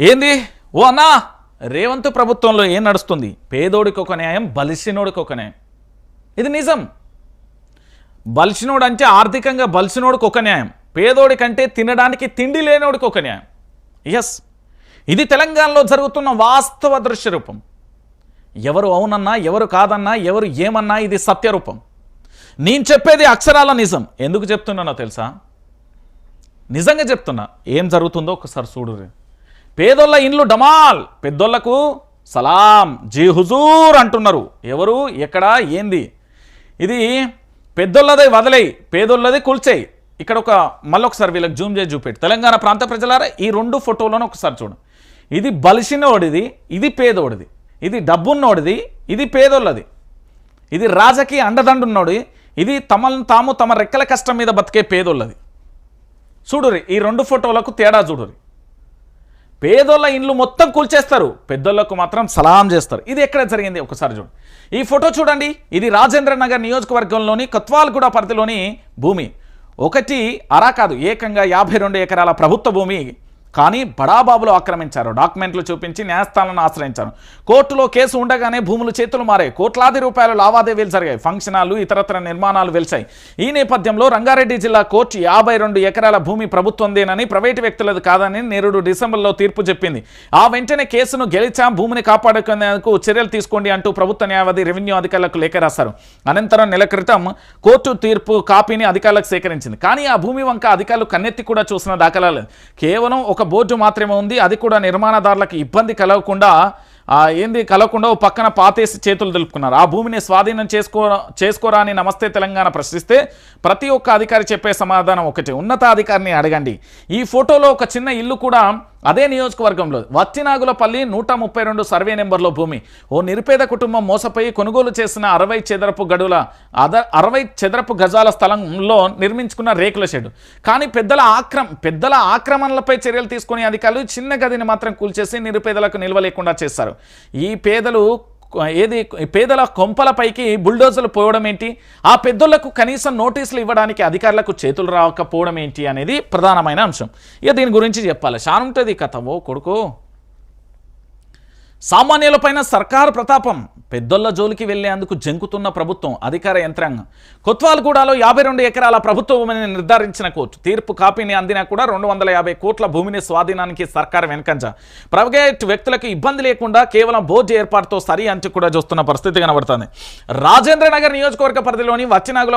ఏంది? ఓ అన్నా రేవంత్ ప్రభుత్వంలో ఏం నడుస్తుంది? పేదోడికి ఒక న్యాయం బలిసినోడికి ఒక న్యాయం. ఇది నిజం. బలిసినోడు అంటే ఆర్థికంగా బలిసినోడికి ఒక న్యాయం. పేదోడికంటే తినడానికి తిండి లేనోడికి ఒక న్యాయం. ఎస్ ఇది తెలంగాణలో జరుగుతున్న వాస్తవ దృశ్యరూపం. ఎవరు అవునన్నా ఎవరు కాదన్నా ఎవరు ఏమన్నా ఇది సత్యరూపం. నేను చెప్పేది అక్షరాల నిజం. ఎందుకు చెప్తున్నానో తెలుసా? నిజంగా చెప్తున్నా. ఏం జరుగుతుందో ఒకసారి చూడు పేదోళ్ళ ఇండ్లు డమాల్. పెద్దోళ్ళకు సలాం జీ హుజూర్ అంటున్నారు. ఎవరు? ఎక్కడ? ఏంది? ఇది పెద్దోళ్ళదే వదిలేయి పేదోళ్ళది కూల్చేయి. ఇక్కడ ఒక మళ్ళొకసారి వీళ్ళకి జూమ్ చేసి చూపెట్టి. తెలంగాణ ప్రాంత ప్రజలారా ఈ రెండు ఫోటోలను ఒకసారి చూడు. ఇది బలిసినోడిది ఇది పేదోడిది. ఇది డబ్బున్నోడిది ఇది పేదోళ్ళది. ఇది రాజకీయ అండదండున్నోడి ఇది తమను తాము తమ రెక్కల కష్టం మీద బతికే పేదోళ్ళది. చూడురి ఈ రెండు ఫోటోలకు తేడా చూడురి పేదోళ్ళ ఇండ్లు మొత్తం కూల్చేస్తారు. పెద్దోళ్ళకు మాత్రం సలాం చేస్తారు. ఇది ఎక్కడ జరిగింది? ఒకసారి చూడండి. ఈ ఫోటో చూడండి. ఇది రాజేంద్ర నగర్ నియోజకవర్గంలోని కొత్వాల్గూడ పరిధిలోని భూమి. ఒకటి అరా కాదు ఏకంగా యాభై రెండు ఎకరాల ప్రభుత్వ భూమి కానీ బడాబాబులు ఆక్రమించారు. డాక్యుమెంట్లు చూపించి న్యాయస్థానాలను ఆశ్రయించారు. కోర్టులో కేసు ఉండగానే భూములు చేతులు మారాయి. కోట్లాది రూపాయల లావాదేవీలు జరిగాయి. ఫంక్షన్ ఇతరత్ర నిర్మాణాలు వెలిచాయి ఈ నేపథ్యంలో రంగారెడ్డి జిల్లా కోర్టు యాభై రెండు ఎకరాల భూమి ప్రభుత్వందేనని ప్రైవేటు వ్యక్తులది కాదని నేరుడు డిసెంబర్లో తీర్పు చెప్పింది. ఆ వెంటనే కేసును గెలిచాం భూమిని కాపాడుకునేందుకు చర్యలు తీసుకోండి అంటూ ప్రభుత్వ న్యాయవాది రెవెన్యూ అధికారులకు లేఖ రాశారు. అనంతరం నెల క్రితం కోర్టు తీర్పు కాపీని అధికారులకు సేకరించింది. కానీ ఆ భూమి వంక అధికారులు కన్నెత్తి కూడా చూసిన దాఖలాలు. కేవలం ఒక బోర్డు మాత్రమే ఉంది. అది కూడా నిర్మాణదారులకు ఇబ్బంది కలగకుండా ఏంది కలగకుండా ఓ పక్కన పాతేసి చేతులు దులుపుకున్నారు. ఆ భూమిని స్వాధీనం చేసుకో చేసుకోరా అని నమస్తే తెలంగాణ ప్రశ్నిస్తే ప్రతి ఒక్క అధికారి చెప్పే సమాధానం ఒకటి. ఉన్నతాధికారిని అడగండి. ఈ ఫోటోలో ఒక చిన్న ఇల్లు కూడా అదే నియోజకవర్గంలో వత్తినాగులపల్లి నూట ముప్పై రెండు సర్వే నెంబర్లో భూమి. ఓ నిరుపేద కుటుంబం మోసపోయి కొనుగోలు చేసిన అరవై చదరపు గడుల అద అరవై చదరపు గజాల స్థలంలో నిర్మించుకున్న రేకుల షెడ్ కానీ పెద్దల ఆక్రమ పెద్దల ఆక్రమణలపై చర్యలు తీసుకునే అధికారులు చిన్న గదిని మాత్రం కూల్చేసి నిరుపేదలకు నిల్వ లేకుండా చేస్తారు ఈ పేదలు ఏది పేదల కొంపలపైకి బుల్డోజర్లు పోవడం ఏంటి? ఆ పెద్దోళ్ళకు కనీసం నోటీసులు ఇవ్వడానికి అధికారులకు చేతులు రాకపోవడం ఏంటి అనేది ప్రధానమైన అంశం. ఇక దీని గురించి చెప్పాలి. షానుంటుంది కథ ఓ కొడుకు. సామాన్యులపైన సర్కారు ప్రతాపం. పెద్దొల్ల జోలికి వెళ్ళేందుకు జంకుతున్న ప్రభుత్వం అధికార యంత్రాంగం. కొత్వాలగూడలో యాభై రెండు ఎకరాల ప్రభుత్వ భూమిని నిర్ధారించిన కోర్టు. తీర్పు కాపీని అందినా కూడా రెండు వందల యాభై కోట్ల భూమిని స్వాధీనానికి సర్కారు వెనకంజ. ప్రైవేట్ వ్యక్తులకు ఇబ్బంది లేకుండా కేవలం బోర్డు ఏర్పాటుతో సరి అంచు కూడా చూస్తున్న పరిస్థితి కనబడుతుంది. రాజేంద్ర నగర్ నియోజకవర్గ పరిధిలోని వచ్చినాగుల